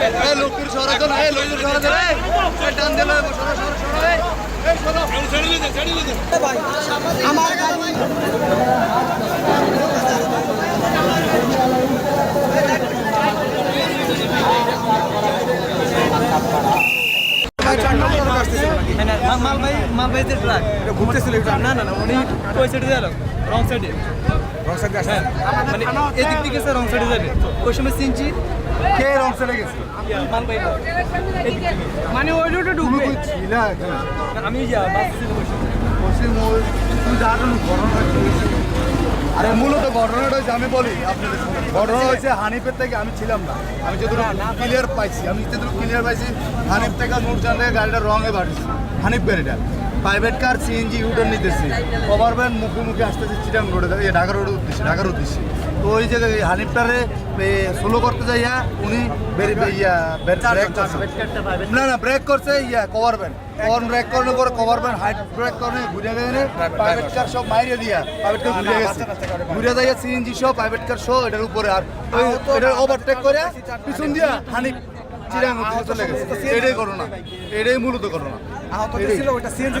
এই লোকের সরাতে না এই লোকের সরাতে না এই টান দিলে সরা সরা সরা এই সরা। ভাই ট্রাক ঘুরতেছিল না না না উনি ওই সাইডে। গেল রং সাইডে রং সাইড আসছে মানে এদিক থেকে স্যার রং সাইডে যাবে। ওই সময় সিনচি কে রং সাইডে গেছে? মানে ওই রোডে ঢুকবে। ছিল আমি যা আরে মূলত ঘটনাটা হয়েছে আমি বলি আপনাদের ঘটনা হয়েছে হানিফের থেকে আমি ছিলাম না। আমি যতটুকু ক্লিয়ার পাইছি আমি যতটুকু ক্লিয়ার পাইছি হানিফ থেকে নূরজান থেকে গাড়িটা রঙে বাড়িছে। হানিফ গাড়িটা। প্রাইভেট কার সিএনজি ইউটার নিতেছি। কভার ভ্যান মুখোমুখি আসতেছে চিটাং রোডে এই ঢাকা রোডের উদ্দেশ্যে ঢাকার উদ্দেশ্যে। তো ওই জায়গায় হানিফটারে স্লো করতে যাইয়া উনি ইয়া ব্রেক না না ব্রেক করছে ইয়া কভার ভ্যান কভার ব্রেক করানোর পরে কভার ভ্যান হাইট ব্রেক করে ঘুরে গেলে প্রাইভেট কার সব মাইরে দিয়া প্রাইভেট কার ঘুরে গেছে। ঘুরে যাইয়া সিএনজি সহ প্রাইভেট কার সহ এটার উপরে আর ওই এটার ওভারটেক করে পিছন দিয়া হানিফ চিরাং উঠে চলে গেছে। এটাই ঘটনা। এটাই মূলত ঘটনা। আহত ছিল ওটা সিএনজি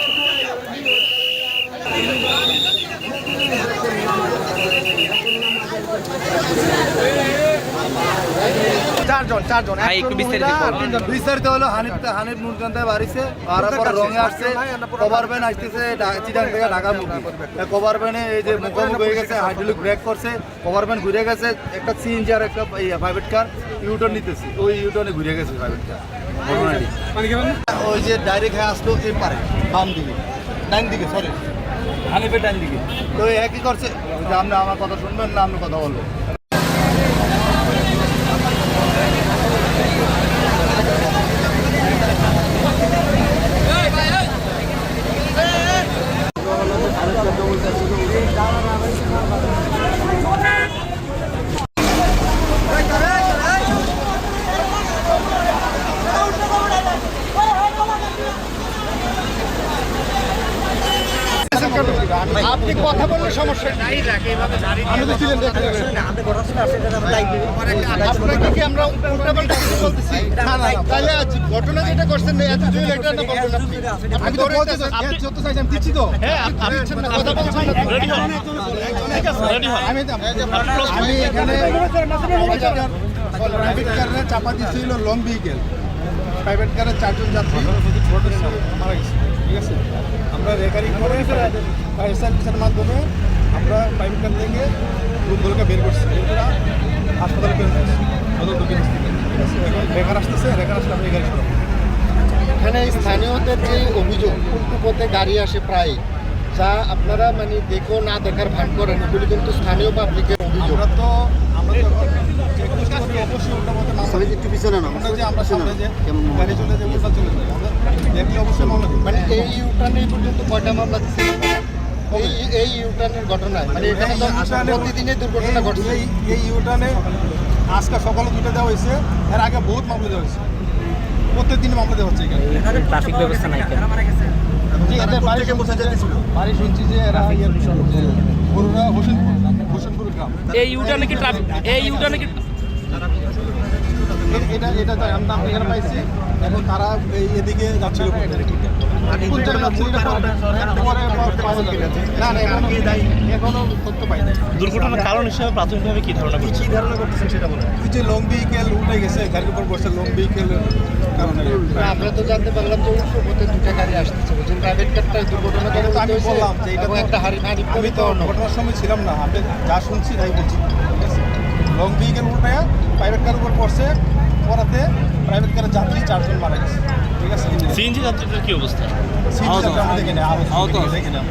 চারজন চারজন। ভাই, একটু বিস্তারিত বিস্তারিত হলো হানিফ হানিফ নুরকান্তায় বাড়িছে আর পরে রঙে আসছে। কভার ভ্যান আসতেছে চিটাং থেকে ঢাকা মুখী কভার ভ্যানে এই যে মুখোমুখি হয়ে গেছে হাইড্রোলিক ব্রেক করছে। কভার ভ্যান ঘুরে গেছে একটা সিএনজি আর একটা প্রাইভেট কার ইউটার্ন নিতেছে। ওই ইউটার্নে ঘুরে গেছে প্রাইভেট কার ওই যে ডাইরেক্ট হয়ে আসলো এই পারে বাম দিকে। ডান দিকে সরি হানিফের ডান দিকে। তো একই করছে? যে আপনি আমার কথা শুনবেন না আপনি কথা বলবেন। আপনি কথা বললে সমস্যা নাই আমি তো ছিলেন আপনাকে কি আমরা উল্টাপাল্টা কিছু বলতেছি তাহলে আজ ঘটনা যেটা করছেন না এত জুয়েল এটা না বলবেন আপনি আমি তো বলতে আপনি যত চাইছেন দিচ্ছি তো হ্যাঁ আপনি কথা বলছেন না আমি আমি এখানে প্রাইভেট কারে চাপা দিছিল লং ভেহিকেল প্রাইভেট কারে চারজন যাত্রী মারা গেছে ঠিক আছে আমরা রেকারিং করে ফায়ার সার্ভিসের মাধ্যমে আমরা প্রাইভেট কার থেকে রুমগুলোকে বের করছি। বের করে হাসপাতালে বের করছি সদর দক্ষিণ রেকার আসতেছে রেকার আসলে আপনি গাড়ি সরাবো। এখানে স্থানীয়দের যে অভিযোগ উল্টো পথে গাড়ি আসে প্রায় যা আপনারা মানে দেখো না দেখার ভান করেন এগুলি কিন্তু স্থানীয় পাবলিকের অভিযোগ। আমরা তো আমরা অবশ্যই উল্টা পথে একটু পিছনে না আমরা যে আমরা সামনে যে গাড়ি চলে যাব চলে যাব। আমরা অবশ্যই মামলা দিই মানে এই ইউটার্নে এই পর্যন্ত কয়টা মামলা এই এই ইউটার্নের ঘটনায় মানে এখানে তো প্রতিদিনই দুর্ঘটনা ঘটছে। এই ইউটার্নে আজকে সকালে দুটো দেওয়া হয়েছে এর আগে বহুত মামলা দেওয়া হয়েছে। প্রত্যেক দিন মামলা দেওয়া হচ্ছে এখানে। ট্রাফিক ব্যবস্থা নাই কেন? এদের বাড়ি বাড়ি শুনছি যে এরা ইয়ের যে হোসেনপুর হোসেনপুর গ্রাম। এই ইউটার্নে কি ট্রাফিক এই ইউটার্নে কি এ- এটা এটা আমরা এখানে পাইছি এখন তারা এই এদিকে যাচ্ছিল নাই। দুর্ঘটনার কারণ হিসেবে প্রাথমিকভাবে কি ধারণা করছে ধারণা করতেছেন সেটা বলেন। ওই যে লং ভেহিকেল উঠে গেছে গাড়ির উপর বসে লং ভেহিকেলের কারণে। আমরা তো জানতে পারলাম যে উল্টো পথে দুটা গাড়ি আসতেছে বলছেন প্রাইভেট কারটা দুর্ঘটনা এটা তো আমি বললাম যে এটা একটা হাড়ি হাড়ি আমি তো ঘটনার সময় ছিলাম না আমি যা শুনছি তাই বলছি। লং ভেহিকেল উল্টায় প্রাইভেট কার উপর পড়ছে পড়াতে প্রাইভেট কারের যাত্রী চারজন মারা গেছে। ঠিক আছে? সিএনজি যাত্রীদের কি অবস্থা? সিএনজি আমরা দেখে নেই আহত। দেখে নেই